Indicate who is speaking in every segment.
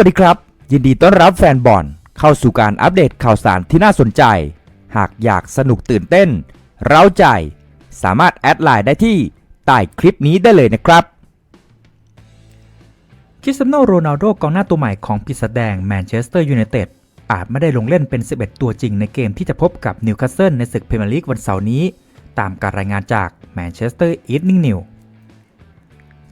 Speaker 1: วัสดีครับ ยินดีต้อนรับแฟนบอลเข้าสู่การอัปเดตข่าวสารที่น่าสนใจ หากอยากสนุกตื่นเต้น เร้าใจ สามารถแอดไลน์ได้ที่ใต้คลิปนี้ได้เลยนะครับ
Speaker 2: คริสเตียโนโรนัลโดกองหน้าตัวใหม่ของปีศาจแดงแมนเชสเตอร์ยูไนเต็ดอาจไม่ได้ลงเล่นเป็น 11 ตัวจริงในเกมที่จะพบกับนิวคาสเซิลในศึกพรีเมียร์ลีกวันเสาร์นี้ ตามการรายงานจากแมนเชสเตอร์อีฟนิ่งนิว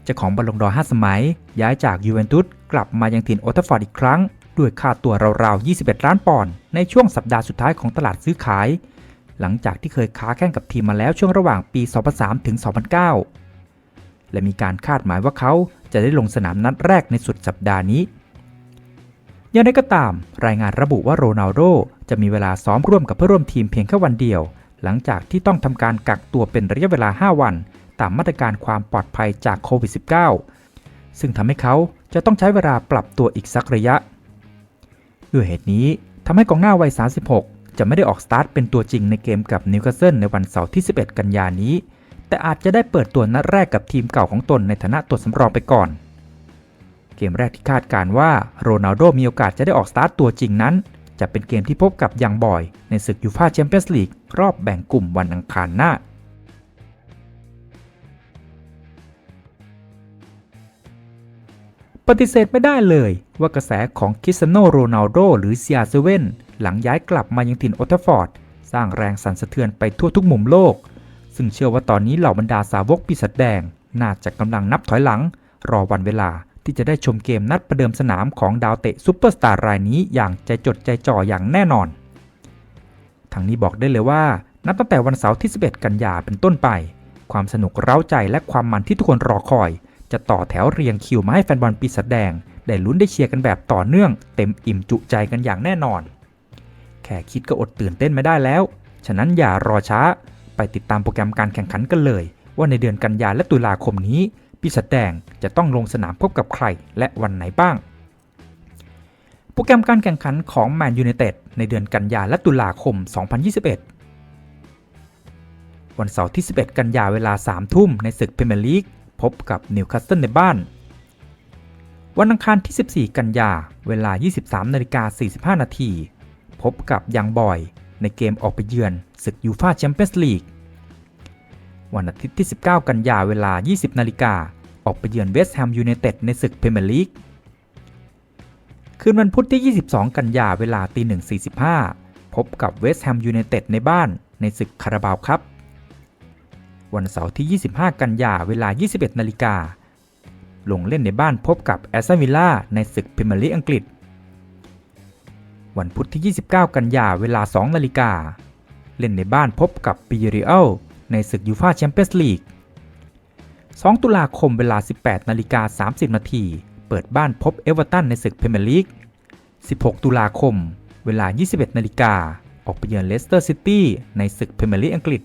Speaker 2: จ้าของบอลลงดอร์5สมัย ย้ายจากยูเวนตุสกลับมายังถิ่นโอทัฟฟอร์ดอีกครั้ง ด้วยค่าตัวราวๆ 21 ล้านปอนด์ในช่วงสัปดาห์สุดท้ายของตลาดซื้อขาย หลังจากที่เคยค้าแข่งกับทีมมาแล้วช่วงระหว่างปี 2003 ถึง 2009 และมีการคาดหมายว่าเขาจะได้ลงสนามนัดแรกในสุดสัปดาห์นี้อย่างไรก็ตาม รายงานระบุว่าโรนัลโดจะมีเวลาซ้อมร่วมกับเพื่อร่วมทีมเพียงแค่วันเดียว หลังจากที่ต้องทำการกักตัวเป็นระยะเวลา 5 วัน ตามมาตรการความปลอดภัยจากโควิด -19 ซึ่งทำให้เขาจะต้องใช้เวลาปรับตัวอีกสักระยะ ด้วยเหตุนี้ทำให้กองหน้าวัย 36 จะไม่ได้ออกสตาร์ทเป็นตัวจริงในเกมกับนิวคาสเซิลในวันเสาร์ที่ 11 กันยานนี้ แต่อาจจะได้เปิดตัวนัดแรกกับทีมเก่าของตนในฐานะตัวสำรองไปก่อน เกมแรกที่คาดการว่าโรนัลโดมีโอกาสจะได้ออกสตาร์ทตัวจริงนั้น จะเป็นเกมที่พบกับยังบอย ในศึกยูฟ่าแชมเปี้ยนส์ลีกรอบแบ่งกลุ่มวันอังคารหน้า ปฏิเสธไม่ได้เลยว่ากระแสของคริสเตียโนโรนัลโดหรือเซียเซเว่นหลังย้ายกลับมายังถิ่นโอลด์แทราฟฟอร์ด สร้างแรงสั่นสะเทือนไปทั่วทุกมุมโลก ซึ่งเชื่อว่าตอนนี้เหล่าบรรดาสาวกปีศาจแดง น่าจะกำลังนับถอยหลัง รอวันเวลาที่จะได้ชมเกมนัดประเดิมสนามของดาวเตะซูเปอร์สตาร์รายนี้อย่างใจจดใจจ่ออย่างแน่นอน ทั้งนี้บอกได้เลยว่า นับตั้งแต่วันเสาร์ที่ 11 กันยาเป็นต้นไป ความสนุกเร้าใจและความมันที่ทุกคนรอคอย จะต่อแถวเรียงคิวมาให้แฟนบอลปีศาจแดง ได้ลุ้นได้เชียร์กันแบบต่อเนื่อง เต็มอิ่มจุใจกันอย่างแน่นอน แค่คิดก็อดตื่นเต้นไม่ได้แล้ว ฉะนั้นอย่ารอช้า ไปติดตามโปรแกรมการแข่งขันกันเลย ว่าในเดือนกันยาและตุลาคมนี้ปีศาจแดงจะต้องลงสนามพบกับใครและวันไหนบ้าง โปรแกรมการแข่งขันของแมนยูไนเต็ดในเดือนกันยาและตุลาคม 2021วันเสาร์ที่ 11 กันยาเวลา 3 ทุ่มในศึกพรีเมียร์ลีก พบกับนิวคาสเซิลในบ้าน วันอังคารที่ 14 กันยา เวลา 23นาฬิกา45 นาที พบกับยังบอย ในเกมออกไปเยือนศึกยูฟาแชมเปี้ยนส์ลีก วันอาทิตย์ที่ 19 กันยา เวลา 20 นาฬิกา ออกไปเยือนเวสต์แฮมยูไนเต็ดในศึกพรีเมียร์ลีก คืนวันพุธที่ 22 กันยา เวลาตี1.45 พบกับเวสต์แฮมยูไนเต็ดในบ้านในศึกคาราบาวครับ วันเสาร์ที่ 25 กันยาเวลา 21 นาฬิกา ลงเล่นในบ้านพบกับแอสตันวิลล่าในศึกพรีเมียร์ลีกอังกฤษ วันพุธที่ 29 กันยาเวลา 2 นาฬิกา เล่นในบ้านพบกับปิเรอัลในศึกยูฟาแชมเปี้ยนส์ลีก 2 ตุลาคมเวลา 18 นาฬิกา 30 นาที เปิดบ้านพบเอเวอร์ตันในศึกพรีเมียร์ลีก 16 ตุลาคม เวลา 21 นาฬิกา ออกไปเยือนเลสเตอร์ซิตี้ในศึกพรีเมียร์ลีกอังกฤษ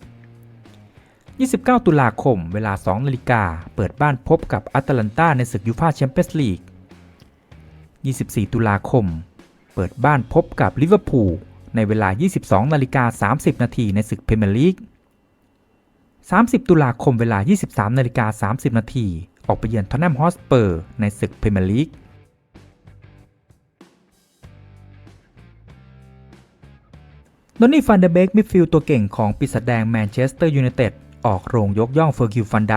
Speaker 2: 29 ตุลาคม เวลา 2 นาฬิกา เปิดบ้านพบกับแอตแลนตาในศึกยูฟ่าแชมเปี้ยนส์ลีก 24 ตุลาคม เปิดบ้านพบกับลิเวอร์พูลในเวลา 22 นาฬิกา 30 นาทีในศึกพรีเมียร์ลีก 30 ตุลาคมเวลา 23 นาฬิกา 30 นาทีออกไปเยือนทอนแนมฮอสเปอร์ในศึกพรีเมียร์ลีกดอนนี่ฟันเดเบกมิดฟิลด์ตัวเก่งของปีศาจแดงแมนเชสเตอร์ยูไนเต็ด ออกโรงยกย่องเฟอร์กิวฟันได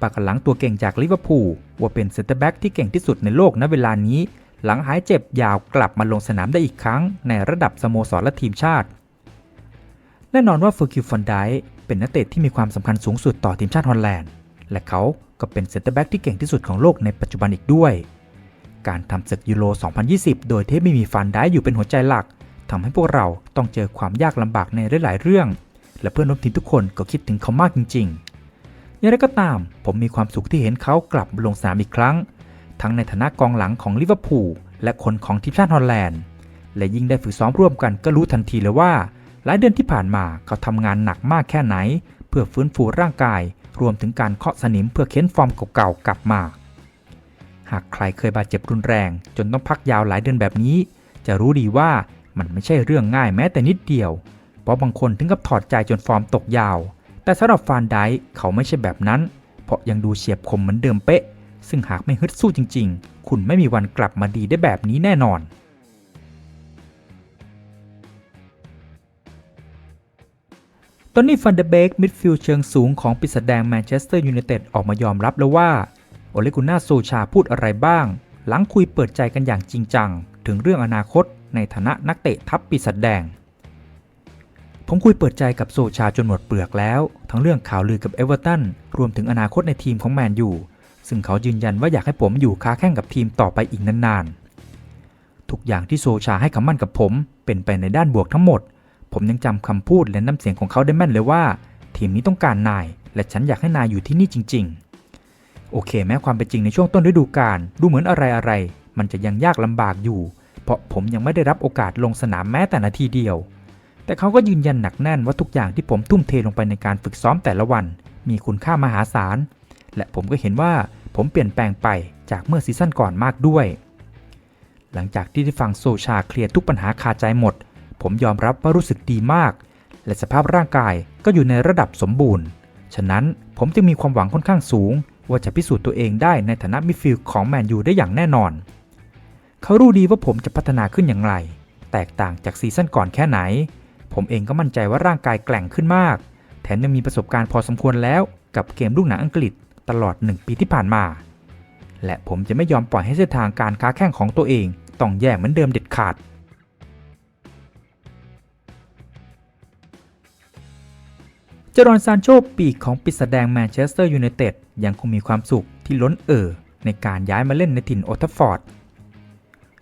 Speaker 2: ปากหลังตัวเก่งจากลิเวอร์พูลว่าเป็นเซนเตอร์แบ็กที่เก่งที่สุดในโลกณเวลานี้ หลังหายเจ็บยาวกลับมาลงสนามได้อีกครั้ง ในระดับสโมสรและทีมชาติ แน่นอนว่าเฟอร์กิวฟันไดเป็นนักเตะที่มีความสำคัญสูงสุดต่อทีมชาติฮอลแลนด์ และเขาก็เป็นเซนเตอร์แบ็กที่เก่งที่สุดของโลกในปัจจุบันอีกด้วย การทำศึกยูโร 2020 โดยที่ไม่มีฟันไดอยู่เป็นหัวใจหลักทำให้พวกเราต้องเจอความยากลำบากในหลายๆเรื่อง และเพื่อนร่วมทีมทุกคนก็คิดถึงเขามากจริงๆอย่างไรก็ตาม ผมมีความสุขที่เห็นเขากลับลงสนามอีกครั้ง ทั้งในฐานะกองหลังของลิเวอร์พูลและคนของทีมชาติฮอลแลนด์ และยิ่งได้ฝึกซ้อมร่วมกันก็รู้ทันทีเลยว่า หลายเดือนที่ผ่านมาเขาทำงานหนักมากแค่ไหน เพื่อฟื้นฟูร่างกาย รวมถึงการเคาะสนิมเพื่อเค้นฟอร์มเก่าๆกลับมา หากใครเคยบาดเจ็บรุนแรง จนต้องพักยาวหลายเดือนแบบนี้ จะรู้ดีว่ามันไม่ใช่เรื่องง่ายแม้แต่นิดเดียว เพราะบางคนถึงกับถอดใจจนฟอร์มตกยาว แต่สำหรับฟานไดเขาไม่ใช่แบบนั้น เพราะยังดูเฉียบคมเหมือนเดิมเป๊ะ ซึ่งหากไม่ฮึดสู้จริง ๆ คุณไม่มีวันกลับมาดีได้แบบนี้แน่นอน ตอนนี้ฟันเดเบกมิดฟิลด์เชิงสูงของปีศาจแดงแมนเชสเตอร์ยูไนเต็ดออกมายอมรับแล้วว่าโอเลกุน่าโซชาพูดอะไรบ้าง หลังคุยเปิดใจกันอย่างจริงจัง ถึงเรื่องอนาคตในฐานะนักเตะทัพปีศาจแดง ผมคุยเปิดใจกับโซชาจนหมดเปลือกแล้ว ทั้งเรื่องข่าวลือกับเอเวอร์ตันรวมถึงอนาคตในทีมของแมนยูซึ่งเขายืนยันว่าอยากให้ผมอยู่ค้าแข่งกับทีมต่อไปอีกนานๆ ทุกอย่างที่โซชาให้คำมั่นกับผมเป็นไปในด้านบวกทั้งหมด ผมยังจำคำพูดและน้ำเสียงของเขาได้แม่นเลยว่า ทีมนี้ต้องการนาย และฉันอยากให้นายอยู่ที่นี่จริง ๆ โอเค แม้ความเป็นจริงในช่วงต้นฤดูกาลดูเหมือนอะไรๆมันจะยังยากลำบากอยู่ เพราะผมยังไม่ได้รับโอกาสลงสนามแม้แต่นาทีเดียว แต่เขาก็ยืนยันหนักแน่นว่าทุกอย่างที่ผมทุ่มเทลงไปในการฝึกซ้อมแต่ละวัน มีคุณค่ามหาศาล และผมก็เห็นว่าผมเปลี่ยนแปลงไปจากเมื่อซีซั่นก่อนมากด้วย หลังจากที่ได้ฟังโซชาเคลียร์ทุกปัญหาคาใจหมด ผมยอมรับว่ารู้สึกดีมาก และสภาพร่างกายก็อยู่ในระดับสมบูรณ์ ฉะนั้นผมจึงมีความหวังค่อนข้างสูง ว่าจะพิสูจน์ตัวเองได้ในฐานะมิดฟิลด์ของแมนยูได้อย่างแน่นอน เขารู้ดีว่าผมจะพัฒนาขึ้นอย่างไร แตกต่างจากซีซั่นก่อนแค่ไหน ผมเองก็มั่นใจว่าร่างกายแกร่งขึ้นมาก แถมยังมีประสบการณ์พอสมควรแล้วกับเกมลูกหนังอังกฤษตลอด 1 ปีที่ผ่านมา และผมจะไม่ยอมปล่อยให้เส้นทางการค้าแข่งของตัวเองต้องแย่เหมือนเดิมเด็ดขาด เจรอนซานโชปีกของปีศาจแดงแมนเชสเตอร์ยูไนเต็ดยังคงมีความสุขที่ล้นเอ่อในการย้ายมาเล่นในถิ่นโอทัฟฟอร์ด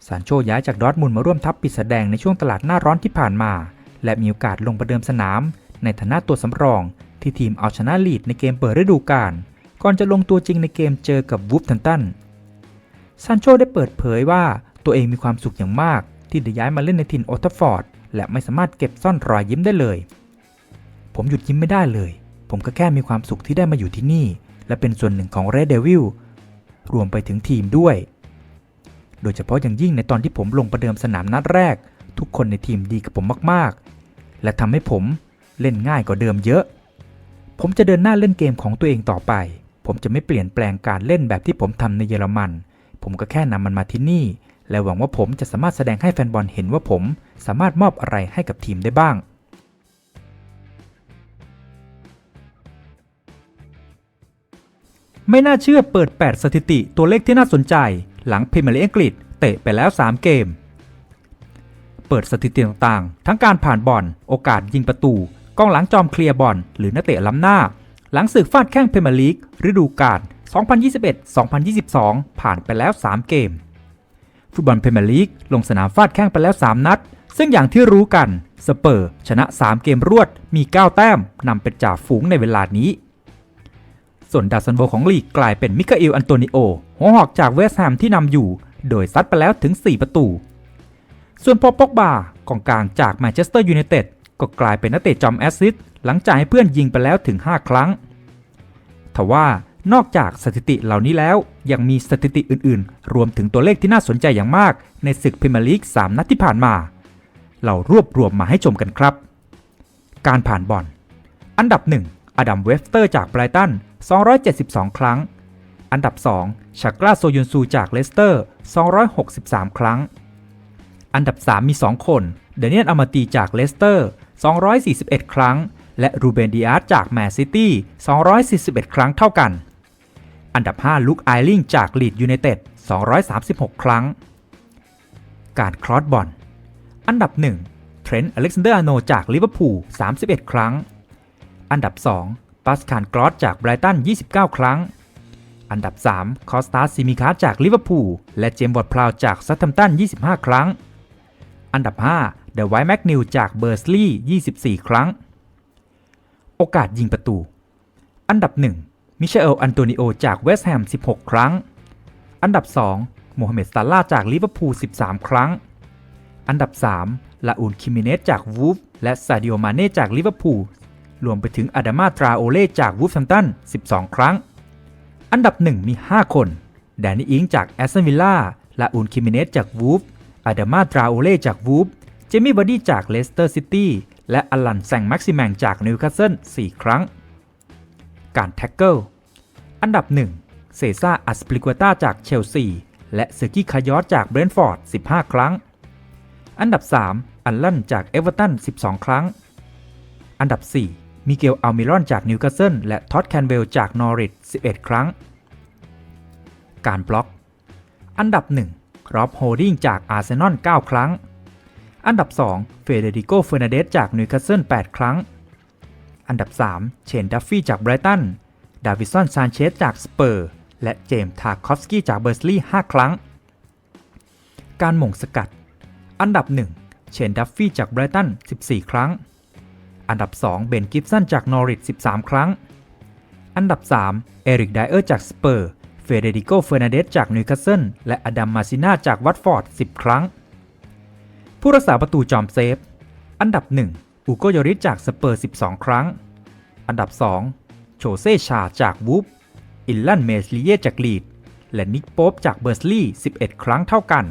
Speaker 2: ซานโชย้ายจากดอร์ทมุนมาร่วมทัพปีศาจแดงในช่วงตลาดหน้าร้อนที่ผ่านมา และมีโอกาสลงประเดิมสนาม ในฐานะตัวสำรอง ที่ทีมเอาชนะลีดในเกมเปิดฤดูกาลก่อนจะลงตัวจริงในเกมเจอกับวูฟทันตันซานโชได้เปิดเผยว่าตัวเองมีความสุขอย่างมาก ที่ได้ย้ายมาเล่นในถิ่นโอทฟฟอร์ด และไม่สามารถเก็บซ่อนรอยยิ้มได้เลย ผมหยุดยิ้มไม่ได้เลย ผมก็แค่มีความสุขที่ได้มาอยู่ที่นี่ และเป็นส่วนหนึ่งของ Red Devil รวมไปถึงทีมด้วย โดยเฉพาะอย่างยิ่งในตอนที่ผมลงประเดิมสนามนัดแรก ทุกคนในทีมดีกับผมมากๆ และทำให้ผมเล่นง่ายกว่าเดิมเยอะ ผมจะเดินหน้าเล่นเกมของตัวเองต่อไป ผมจะไม่เปลี่ยนแปลงการเล่นแบบที่ผมทำในเยอรมัน ผมก็แค่นำมันมาที่นี่ และหวังว่าผมจะสามารถแสดงให้แฟนบอลเห็นว่าผมสามารถมอบอะไรให้กับทีมได้บ้างไม่น่าเชื่อเปิด 8 สถิติตัวเลขที่น่าสนใจ หลังพรีเมียร์ลีกอังกฤษเตะไปแล้ว 3 เกม เปิดสถิติต่างๆ ทั้งการผ่านบอล โอกาสยิงประตู กองหลังจอมเคลียร์บอล หรือนักเตะล้ำหน้า หลังศึกฟาดแข้งเพรเมียร์ลีกฤดูกาล 2021-2022 ผ่านไปแล้ว 3 เกม ฟุตบอลเพรเมียร์ลีกลงสนามฟาดแข้งไปแล้ว 3 นัด ซึ่งอย่างที่รู้กัน สเปอร์ชนะ 3 เกมรวด มี 9 แต้มนำเป็นจ่าฝูงในเวลานี้ ส่วนดาวซันโวของลีกกลายเป็นมิคาเอลอันโตนิโอหัวหอกจากเวสต์แฮมที่นำอยู่ โดยซัดไปแล้วถึง 4 ประตู ส่วนพอปอกบากองกลางจากแมนเชสเตอร์ยูไนเต็ดก็กลายเป็นนักเตะจอมแอสซิสต์หลังจากให้เพื่อนยิงไปแล้วถึง 5 ครั้งทว่านอกจากสถิติเหล่านี้แล้ว ยังมีสถิติอื่นๆ รวมถึงตัวเลขที่น่าสนใจอย่างมาก ในศึกพรีเมียร์ลีก 3 นัดที่ผ่านมา เรารวบรวมมาให้ชมกันครับ การผ่านบอล อันดับ 1 อดัมเวฟสเตอร์จากไบรตัน 272 ครั้ง อันดับ 2 ชากราโซยุนซูจากเลสเตอร์ 263 ครั้ง อันดับ 3 มี 2 คน เดเนียลอามาตีจากเลสเตอร์ 241 ครั้ง และรูเบนดิอาร์จากแมนซิตี้ 241 ครั้งเท่ากัน อันดับ 5 ลุคไอลิงจากลีดยูไนเต็ด 236 ครั้ง การครอสบอล อันดับ 1 เทรนต์อเล็กซานเดอร์อาโนจากลิเวอร์พูล 31 ครั้ง อันดับ 2ปัสคานกรอสจากไบรตัน 29 ครั้งอันดับ 3 คอสตาซิมิคาจากลิเวอร์พูล และเจมส์วอร์ดพลาวจากซัตแฮมป์ตัน 25 ครั้ง อันดับ 5 เดอะไวท์แมกนิวจากเบอร์สลีย์24 ครั้ง โอกาสยิงประตู อันดับ 1 มิเชลอันโตนิโอจากเวสต์แฮม 16 ครั้ง อันดับ 2 โมฮัมเหม็ดซาลาจากลิเวอร์พูล 13 ครั้ง อันดับ 3 ลาอูนคิมิเนสจากวูฟและซาดิโอมาเน่จากลิเวอร์พูล รวมไปถึงอาดามาตราโอเล่จากวูฟแฮมตัน 12 ครั้ง อันดับ 1 มี 5 คน แดนนี่อิงจากแอสตันวิลล่าลาอูนคิมิเนสจากวูฟ อาดามาตราโอเล่จากวูฟเจมี่บอดี้จากเลสเตอร์ซิตี้และอลันแซงแม็กซิแมงจากนิวคาสเซิล4ครั้ง การแท็กเกิลอันดับ 1 เซซ่าอัสปลิกวตาจากเชลซี และเซอร์กิคายอสจากเบรนท์ฟอร์ด 15 ครั้ง อันดับ 3 อัลลันจากเอเวอร์ตัน 12 ครั้ง อันดับ 4 มิเกลอัลมิรอนจากนิวคาสเซิลและท็อดแคนเบลจากนอริท11 ครั้ง การบล็อก อันดับ 1 รอบโฮดิ้งจากอาร์เซนอล 9 ครั้ง อันดับ 2 เฟเดริโกเฟอร์นาเดสจากนิวคาสเซิล 8 ครั้ง อันดับ 3 เชนดัฟฟี่จากไบรตัน ดาวิสันซานเชสจากสเปอร์ และเจมส์ทาคอฟสกี้จากเบอร์สลีย์5ครั้ง การหม่งสกัด อันดับ 1 เชนดัฟฟี่จากไบรตัน 14 ครั้ง อันดับ 2 เบนกิฟสันจากนอริท13 ครั้ง อันดับ 3 เอริกไดเออร์จากสเปอร์ เฟเดริโก เฟอร์นาเดสจากนิวคาสเซิลและอดัม มาซิน่าจากวัตฟอร์ด 10 ครั้ง ผู้รักษาประตูจอมเซฟ อันดับ 1 อูโกโยริสจากสเปอร์ 12 ครั้ง อันดับ 2 โชเซ่ชาจากวูฟอิลลัน เมสลีเยจากลีด และนิกโป๊ปจากเบอร์สลีย์11 ครั้งเท่ากัน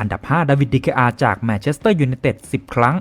Speaker 2: อันดับ 5 ดาวิดดิกอาจากแมนเชสเตอร์ยูไนเต็ด 10 ครั้ง